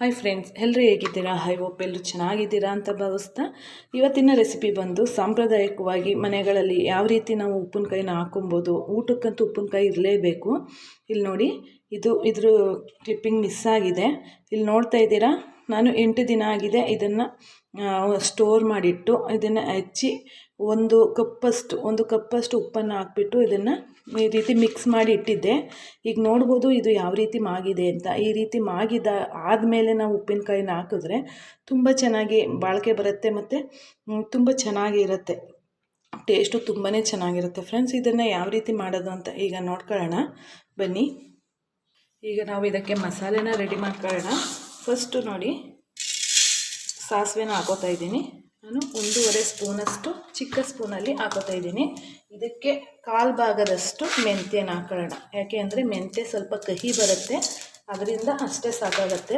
Hi friends ಎಲ್ಲರೂ ಹೇಗಿದ್ದೀರಾ? High hope ಎಲ್ಲರೂ ಚೆನ್ನಾಗಿದ್ದೀರಾ ಅಂತ ಭಾವಿಸ್ತಾ ಇವತ್ತಿನ ರೆಸಿಪಿ ಬಂದು ಸಾಂಪ್ರದಾಯಿಕವಾಗಿ ಮನೆಗಳಲ್ಲಿ ಯಾವ ರೀತಿ ನಾವು ಉಪ್ಪಿನಕಾಯಿನ ಹಾಕೊಬೋದು, ಊಟಕ್ಕಂತೂ ಉಪ್ಪಿನಕಾಯಿ ಇರಲೇಬೇಕು. ಇಲ್ಲಿ ನೋಡಿ, ಇದು ಇದ್ರ ಕ್ಲಿಪ್ಪಿಂಗ್ ಮಿಸ್ ಆಗಿದೆ. ಇಲ್ಲಿ ನೋಡ್ತಾ ಇದ್ದೀರಾ? ನಾನು ಎಂಟು ದಿನ ಆಗಿದೆ ಇದನ್ನು ಸ್ಟೋರ್ ಮಾಡಿಟ್ಟು ಇದನ್ನು ಹೆಚ್ಚಿ ಒಂದು ಕಪ್ಪಷ್ಟು ಒಂದು ಕಪ್ಪಷ್ಟು ಉಪ್ಪನ್ನು ಹಾಕ್ಬಿಟ್ಟು ಇದನ್ನು ಈ ರೀತಿ ಮಿಕ್ಸ್ ಮಾಡಿ ಇಟ್ಟಿದ್ದೆ. ಈಗ ನೋಡ್ಬೋದು ಇದು ಯಾವ ರೀತಿ ಮಾಗಿದೆ ಅಂತ. ಈ ರೀತಿ ಮಾಗಿದ ಆದಮೇಲೆ ನಾವು ಉಪ್ಪಿನಕಾಯಿನ ಹಾಕಿದ್ರೆ ತುಂಬ ಚೆನ್ನಾಗಿ ಬಾಳಿಕೆ ಬರುತ್ತೆ ಮತ್ತು ತುಂಬ ಚೆನ್ನಾಗಿರುತ್ತೆ ಟೇಸ್ಟು ತುಂಬಾ ಚೆನ್ನಾಗಿರುತ್ತೆ ಫ್ರೆಂಡ್ಸ್. ಇದನ್ನು ಯಾವ ರೀತಿ ಮಾಡೋದು ಅಂತ ಈಗ ನೋಡ್ಕೊಳ್ಳೋಣ. ಬನ್ನಿ. ಈಗ ನಾವು ಇದಕ್ಕೆ ಮಸಾಲೆನ ರೆಡಿ ಮಾಡ್ಕೊಳ್ಳೋಣ. ಫಸ್ಟು ನೋಡಿ ಸಾಸಿವೆನ ಹಾಕೋತಾ ಇದ್ದೀನಿ. ನಾನು ಒಂದೂವರೆ ಸ್ಪೂನಷ್ಟು ಚಿಕ್ಕ ಸ್ಪೂನಲ್ಲಿ ಹಾಕೋತಾ ಇದ್ದೀನಿ. ಇದಕ್ಕೆ ಕಾಲು ಭಾಗದಷ್ಟು ಮೆಂತ್ಯನ ಹಾಕೊಳ್ಳೋಣ. ಯಾಕೆ ಅಂದರೆ ಮೆಂತ್ಯ ಸ್ವಲ್ಪ ಕಹಿ ಬರುತ್ತೆ, ಅದರಿಂದ ಅಷ್ಟೇ ಸಾಕಾಗತ್ತೆ.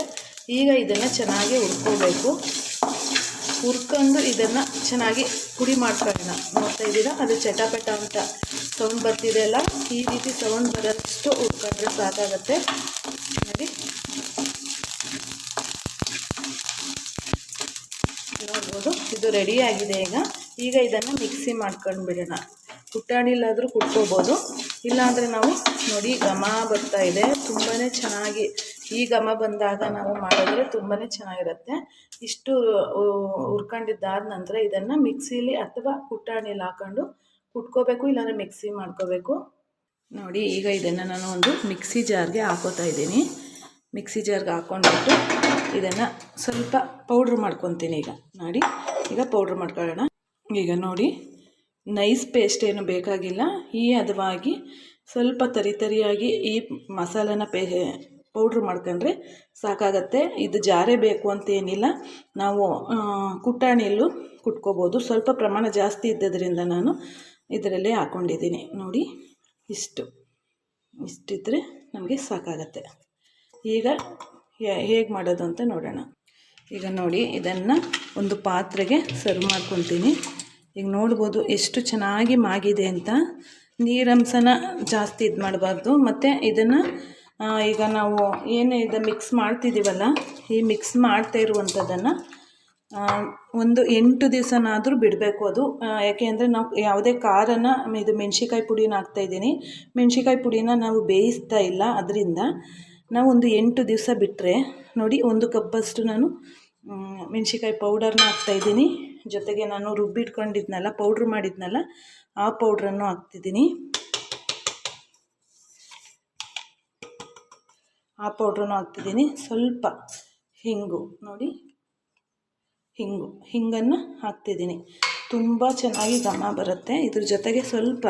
ಈಗ ಇದನ್ನು ಚೆನ್ನಾಗಿ ಹುರ್ಕೋಬೇಕು. ಹುರ್ಕೊಂಡು ಇದನ್ನು ಚೆನ್ನಾಗಿ ಪುಡಿ ಮಾಡ್ಕೊಳ್ಳೋಣ. ನೋಡ್ತಾ ಇದ್ದೀರಾ? ಅದು ಚಟಪಟ ಅಂತ ಸೌಂಡ್ ಬರ್ತಿದೆ ಅಲ್ಲ? ಈ ರೀತಿ ಸೌಂಡ್ ಬರೋಷ್ಟು ಹುರ್ಕೊಂಡ್ರೆ ಸಾಕಾಗತ್ತೆ ನೋಡಿ ನೋಡ್ಬೋದು ಇದು ರೆಡಿ ಆಗಿದೆ ಈಗ. ಈಗ ಇದನ್ನು ಮಿಕ್ಸಿ ಮಾಡ್ಕೊಂಡು ಬಿಡೋಣ. ಕುಟ್ಟಾಣಿಲ್ಲಾದರೂ ಕುಟ್ಕೋಬೋದು. ಇಲ್ಲಾಂದರೆ ನಾವು ನೋಡಿ ಘಮ ಬರ್ತಾ ಇದೆ. ತುಂಬಾ ಚೆನ್ನಾಗಿ ಈ ಘಮ ಬಂದಾಗ ನಾವು ಮಾಡಿದ್ರೆ ತುಂಬಾ ಚೆನ್ನಾಗಿರುತ್ತೆ. ಇಷ್ಟು ಹುರ್ಕೊಂಡಿದ್ದಾದ ನಂತರ ಇದನ್ನು ಮಿಕ್ಸಿಲಿ ಅಥವಾ ಕುಟ್ಟಾಣಿಲಿ ಹಾಕೊಂಡು ಕುಟ್ಕೋಬೇಕು, ಇಲ್ಲಾಂದರೆ ಮಿಕ್ಸಿ ಮಾಡ್ಕೋಬೇಕು. ನೋಡಿ, ಈಗ ಇದನ್ನು ನಾನು ಒಂದು ಮಿಕ್ಸಿ ಜಾರ್ಗೆ ಹಾಕೋತಾ ಇದ್ದೀನಿ. ಮಿಕ್ಸಿ ಜಾರ್ಗೆ ಹಾಕ್ಕೊಂಡ್ಬಿಟ್ಟು ಇದನ್ನು ಸ್ವಲ್ಪ ಪೌಡ್ರ್ ಮಾಡ್ಕೊತೀನಿ ಈಗ. ನೋಡಿ, ಈಗ ಪೌಡ್ರ್ ಮಾಡ್ಕೊಳ್ಳೋಣ. ಈಗ ನೋಡಿ, ನೈಸ್ ಪೇಸ್ಟ್ ಏನು ಬೇಕಾಗಿಲ್ಲ. ಈ ಹದವಾಗಿ ಸ್ವಲ್ಪ ತರಿ ತರಿಯಾಗಿ ಈ ಮಸಾಲನ ಪೇ ಪೌಡ್ರ್ ಮಾಡ್ಕೊಂಡ್ರೆ ಸಾಕಾಗತ್ತೆ. ಇದು ಜಾರೆ ಬೇಕು ಅಂತ ಏನಿಲ್ಲ ನಾವು ಕುಟ್ಟಾಣಿಯಲ್ಲೂ ಕುಟ್ಕೋಬೋದು. ಸ್ವಲ್ಪ ಪ್ರಮಾಣ ಜಾಸ್ತಿ ಇದ್ದದರಿಂದ ನಾನು ಇದರಲ್ಲೇ ಹಾಕ್ಕೊಂಡಿದ್ದೀನಿ ನೋಡಿ, ಇಷ್ಟು. ಇಷ್ಟಿದ್ರೆ ನಮಗೆ ಸಾಕಾಗತ್ತೆ. ಈಗ ಹೇಗೆ ಮಾಡೋದು ಅಂತ ನೋಡೋಣ. ಈಗ ನೋಡಿ, ಇದನ್ನು ಒಂದು ಪಾತ್ರೆಗೆ ಸರ್ವ್ ಮಾಡ್ಕೊತೀನಿ. ಈಗ ನೋಡ್ಬೋದು ಎಷ್ಟು ಚೆನ್ನಾಗಿ ಮಾಗಿದೆ ಅಂತ. ನೀರಂಶನ ಜಾಸ್ತಿ ಇದು ಮಾಡಬಾರ್ದು. ಮತ್ತು ಇದನ್ನು ಈಗ ನಾವು ಏನು ಇದು ಮಿಕ್ಸ್ ಮಾಡ್ತಿದ್ದೀವಲ್ಲ ಈ ಮಿಕ್ಸ್ ಮಾಡ್ತಾ ಇರುವಂಥದ್ದನ್ನು ಒಂದು ಎಂಟು ದಿವಸನಾದರೂ ಬಿಡಬೇಕು ಅದು. ಯಾಕೆ ಅಂದರೆ ನಾವು ಯಾವುದೇ ಖಾರನ, ಇದು ಮೆಣ್ಸಿಕಾಯಿ ಪುಡಿನ ಹಾಕ್ತಾಯಿದ್ದೀನಿ ಮೆಣ್ಸಿಕಾಯಿ ಪುಡಿನ ನಾವು ಬೇಯಿಸ್ತಾ ಇಲ್ಲ. ಅದರಿಂದ ನಾವು ಒಂದು ಎಂಟು ದಿವಸ ಬಿಟ್ಟರೆ ನೋಡಿ ಒಂದು ಕಪ್ಪಷ್ಟು ನಾನು ಮೆಣ್ಸಿಕಾಯಿ ಪೌಡರ್ನ ಹಾಕ್ತಾಯಿದ್ದೀನಿ ಜೊತೆಗೆ ನಾನು ರುಬ್ಬಿಟ್ಕೊಂಡಿದ್ನಲ್ಲ ಪೌಡ್ರ್ ಮಾಡಿದ್ನಲ್ಲ, ಆ ಪೌಡ್ರನ್ನು ಹಾಕ್ತಿದ್ದೀನಿ. ಆ ಪೌಡ್ರನ್ನು ಹಾಕ್ತಿದ್ದೀನಿ. ಸ್ವಲ್ಪ ಹಿಂಗು, ನೋಡಿ, ಹಿಂಗು, ಹಿಂಗನ್ನು ಹಾಕ್ತಿದ್ದೀನಿ. ತುಂಬ ಚೆನ್ನಾಗಿ ಘಮ ಬರುತ್ತೆ. ಇದ್ರ ಜೊತೆಗೆ ಸ್ವಲ್ಪ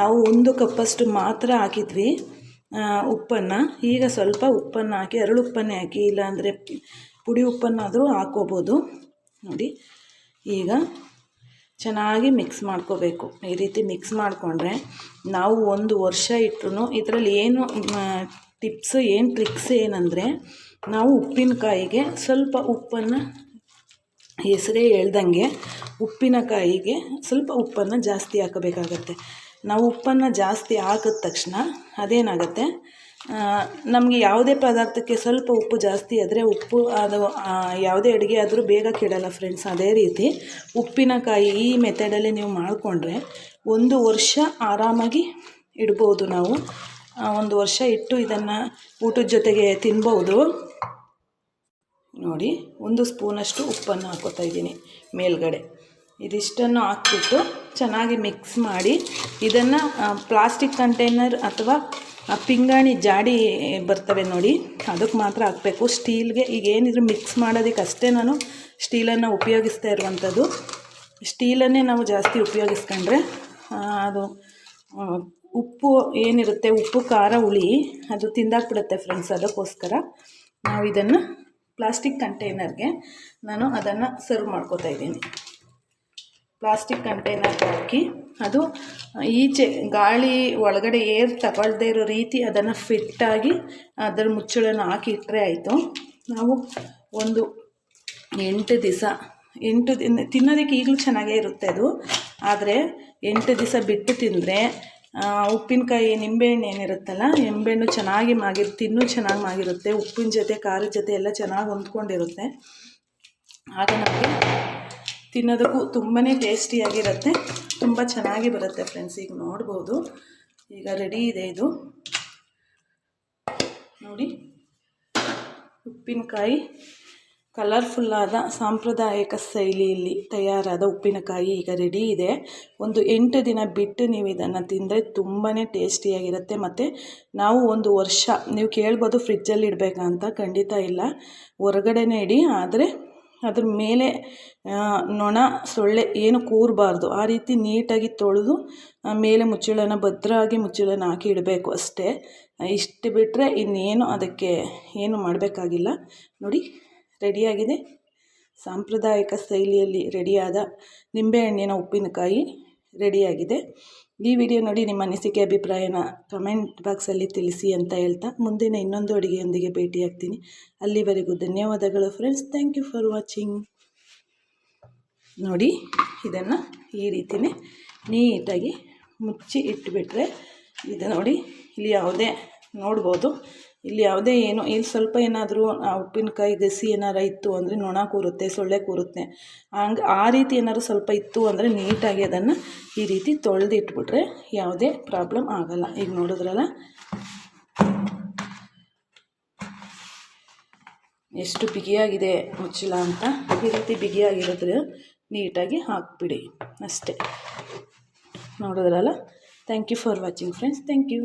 ನಾವು ಒಂದು ಕಪ್ಪಷ್ಟು ಮಾತ್ರ ಹಾಕಿದ್ವಿ. ಉಪ್ಪನ್ನು, ಈಗ ಸ್ವಲ್ಪ ಉಪ್ಪನ್ನು ಹಾಕಿ, ಅರಳು ಉಪ್ಪನ್ನೇ ಹಾಕಿ, ಇಲ್ಲಾಂದರೆ ಪುಡಿ ಉಪ್ಪನ್ನಾದರೂ ಹಾಕ್ಕೋಬೋದು. ನೋಡಿ, ಈಗ ಚೆನ್ನಾಗಿ ಮಿಕ್ಸ್ ಮಾಡ್ಕೋಬೇಕು. ಈ ರೀತಿ ಮಿಕ್ಸ್ ಮಾಡಿಕೊಂಡ್ರೆ ನಾವು ಒಂದು ವರ್ಷ ಇಟ್ಟರು ಇದರಲ್ಲಿ ಏನು ಟಿಪ್ಸ್ ಏನು ಟ್ರಿಕ್ಸ್ ಏನಂದರೆ ನಾವು ಉಪ್ಪಿನಕಾಯಿಗೆ ಸ್ವಲ್ಪ ಉಪ್ಪನ್ನು ಹೆಸರೇ ಹೇಳ್ದಂಗೆ ಉಪ್ಪಿನಕಾಯಿಗೆ ಸ್ವಲ್ಪ ಉಪ್ಪನ್ನು ಜಾಸ್ತಿ ಹಾಕಬೇಕಾಗತ್ತೆ. ನಾವು ಉಪ್ಪನ್ನು ಜಾಸ್ತಿ ಹಾಕಿದ ತಕ್ಷಣ ಅದೇನಾಗುತ್ತೆ? ನಮಗೆ ಯಾವುದೇ ಪದಾರ್ಥಕ್ಕೆ ಸ್ವಲ್ಪ ಉಪ್ಪು ಜಾಸ್ತಿ ಆದರೆ ಉಪ್ಪು ಅದು ಯಾವುದೇ ಅಡುಗೆ ಆದರೂ ಬೇಗ ಕೆಡಲ್ಲ ಫ್ರೆಂಡ್ಸ್ ಅದೇ ರೀತಿ ಉಪ್ಪಿನಕಾಯಿ ಈ ಮೆಥಡಲ್ಲಿ ನೀವು ಮಾಡಿಕೊಂಡ್ರೆ ಒಂದು ವರ್ಷ ಆರಾಮಾಗಿ ಇಡ್ಬೋದು ನಾವು. ಒಂದು ವರ್ಷ ಇಟ್ಟು ಇದನ್ನು ಊಟದ ಜೊತೆಗೆ ತಿನ್ಬೋದು. ನೋಡಿ, ಒಂದು ಸ್ಪೂನಷ್ಟು ಉಪ್ಪನ್ನು ಹಾಕೋತಾ ಇದ್ದೀನಿ ಮೇಲ್ಗಡೆ. ಇದಿಷ್ಟನ್ನು ಹಾಕ್ಬಿಟ್ಟು ಚೆನ್ನಾಗಿ ಮಿಕ್ಸ್ ಮಾಡಿ ಇದನ್ನು ಪ್ಲಾಸ್ಟಿಕ್ ಕಂಟೈನರ್ ಅಥವಾ ಪಿಂಗಾಣಿ ಜಾಡಿ ಬರ್ತವೆ ನೋಡಿ, ಅದಕ್ಕೆ ಮಾತ್ರ ಹಾಕಬೇಕು. ಸ್ಟೀಲ್ಗೆ ಈಗ ಏನಿದ್ರು ಮಿಕ್ಸ್ ಮಾಡೋದಕ್ಕೆ ಅಷ್ಟೇ ನಾನು ಸ್ಟೀಲನ್ನು ಉಪಯೋಗಿಸ್ತಾ ಇರುವಂಥದ್ದು. ಸ್ಟೀಲನ್ನೇ ನಾವು ಜಾಸ್ತಿ ಉಪಯೋಗಿಸ್ಕೊಂಡ್ರೆ ಅದು ಉಪ್ಪು ಏನಿರುತ್ತೆ, ಉಪ್ಪು, ಖಾರ, ಹುಳಿ, ಅದು ತಿಂದಾಕ್ಬಿಡುತ್ತೆ ಫ್ರೆಂಡ್ಸ್ ಅದಕ್ಕೋಸ್ಕರ ನಾವು ಇದನ್ನು ಪ್ಲಾಸ್ಟಿಕ್ ಕಂಟೈನರ್ಗೆ ನಾನು ಅದನ್ನು ಸರ್ವ್ ಮಾಡ್ಕೋತಾ ಇದ್ದೀನಿ. ಪ್ಲಾಸ್ಟಿಕ್ ಕಂಟೈನರ್ ಹಾಕಿ ಅದು ಈಚೆ ಗಾಳಿ ಒಳಗಡೆ ಏರ್ ತಗೊಳ್ದೇ ಇರೋ ರೀತಿ ಅದನ್ನು ಫಿಟ್ಟಾಗಿ ಅದರ ಮುಚ್ಚಳನ್ನು ಹಾಕಿ ಇಟ್ಟರೆ ಆಯಿತು. ನಾವು ಒಂದು ಎಂಟು ದಿವಸ ಎಂಟು ದಿನ ತಿನ್ನೋದಕ್ಕೆ ಈಗಲೂ ಚೆನ್ನಾಗೇ ಇರುತ್ತೆ ಅದು. ಆದರೆ ಎಂಟು ದಿವಸ ಬಿಟ್ಟು ತಿಂದರೆ ಉಪ್ಪಿನಕಾಯಿ ನಿಂಬೆಹಣ್ಣು ಏನಿರುತ್ತಲ್ಲ, ನಿಂಬೆಹಣ್ಣು ಚೆನ್ನಾಗಿ ಮಾಗಿ ತಿನ್ನು ಚೆನ್ನಾಗಿ ಮಾಗಿರುತ್ತೆ, ಉಪ್ಪಿನ ಜೊತೆ, ಖಾರದ ಜೊತೆ ಎಲ್ಲ ಚೆನ್ನಾಗಿ ಹೊಂದ್ಕೊಂಡಿರುತ್ತೆ. ಆಗ ನಮಗೆ ತಿನ್ನೋದಕ್ಕೂ ತುಂಬಾ ಟೇಸ್ಟಿಯಾಗಿರುತ್ತೆ ತುಂಬ ಚೆನ್ನಾಗಿ ಬರುತ್ತೆ ಫ್ರೆಂಡ್ಸ್ ಈಗ ನೋಡ್ಬೋದು. ಈಗ ರೆಡಿ ಇದೆ ಇದು. ನೋಡಿ. ಉಪ್ಪಿನಕಾಯಿ ಕಲರ್ಫುಲ್ಲಾದ ಸಾಂಪ್ರದಾಯಿಕ ಶೈಲಿಯಲ್ಲಿ ತಯಾರಾದ ಉಪ್ಪಿನಕಾಯಿ ಈಗ ರೆಡಿ ಇದೆ. ಒಂದು ಎಂಟು ದಿನ ಬಿಟ್ಟು ನೀವು ಇದನ್ನು ತಿಂದರೆ ತುಂಬಾ ಟೇಸ್ಟಿಯಾಗಿರುತ್ತೆ ಮತ್ತು ನಾವು ಒಂದು ವರ್ಷ, ನೀವು ಕೇಳ್ಬೋದು ಫ್ರಿಜ್ಜಲ್ಲಿ ಇಡಬೇಕಂತ, ಖಂಡಿತ ಇಲ್ಲ. ಹೊರಗಡೆನೇ ಇಡಿ, ಆದರೆ ಅದ್ರ ಮೇಲೆ ನೊಣ, ಸೊಳ್ಳೆ ಏನು ಕೂರಬಾರ್ದು. ಆ ರೀತಿ ನೀಟಾಗಿ ತೊಳೆದು ಮೇಲೆ ಮುಚ್ಚಳನ ಭದ್ರವಾಗಿ ಮುಚ್ಚಳನ ಹಾಕಿ ಇಡಬೇಕು ಅಷ್ಟೇ. ಇಷ್ಟು ಬಿಟ್ಟರೆ ಇನ್ನೇನು ಅದಕ್ಕೆ ಏನು ಮಾಡಬೇಕಾಗಿಲ್ಲ. ನೋಡಿ, ರೆಡಿಯಾಗಿದೆ. ಸಾಂಪ್ರದಾಯಿಕ ಶೈಲಿಯಲ್ಲಿ ರೆಡಿಯಾದ ನಿಂಬೆಹಣ್ಣಿನ ಉಪ್ಪಿನಕಾಯಿ ರೆಡಿಯಾಗಿದೆ. ಈ ವಿಡಿಯೋ ನೋಡಿ ನಿಮ್ಮ ಅನಿಸಿಕೆ, ಅಭಿಪ್ರಾಯನ ಕಮೆಂಟ್ ಬಾಕ್ಸಲ್ಲಿ ತಿಳಿಸಿ ಅಂತ ಹೇಳ್ತಾ ಮುಂದಿನ ಇನ್ನೊಂದು ಅಡುಗೆಯೊಂದಿಗೆ ಭೇಟಿಯಾಗ್ತೀನಿ. ಅಲ್ಲಿವರೆಗೂ ಧನ್ಯವಾದಗಳು friends thank you for watching ನೋಡಿ, ಇದನ್ನು ಈ ರೀತಿಯೇ ನೀಟಾಗಿ ಮುಚ್ಚಿ ಇಟ್ಬಿಟ್ರೆ, ಇದು ನೋಡಿ, ಇಲ್ಲಿ ಯಾವುದೇ ನೋಡ್ಬೋದು. ಇಲ್ಲಿ ಯಾವುದೇ ಏನು, ಇಲ್ಲಿ ಸ್ವಲ್ಪ ಏನಾದರೂ ಉಪ್ಪಿನಕಾಯಿ ಗಸಿ ಏನಾರು ಇತ್ತು ಅಂದರೆ ನೊಣ ಕೂರುತ್ತೆ, ಸೊಳ್ಳೆ ಕೂರುತ್ತೆ. ಹಂಗೆ ಆ ರೀತಿ ಏನಾದ್ರು ಸ್ವಲ್ಪ ಇತ್ತು ಅಂದರೆ ನೀಟಾಗಿ ಅದನ್ನು ಈ ರೀತಿ ತೊಳೆದಿಟ್ಬಿಟ್ರೆ ಯಾವುದೇ ಪ್ರಾಬ್ಲಮ್ ಆಗೋಲ್ಲ. ಈಗ ನೋಡಿದ್ರಲ್ಲ? ಎಷ್ಟು ಬಿಗಿಯಾಗಿದೆ ಮುಚ್ಚಳ ಅಂತ. ಈ ರೀತಿ ಬಿಗಿಯಾಗಿರೋದ್ರೆ ನೀಟಾಗಿ ಹಾಕ್ಬಿಡಿ. ಅಷ್ಟೇ. ನೋಡಿದ್ರಲ್ಲ? Thank you for watching friends thank you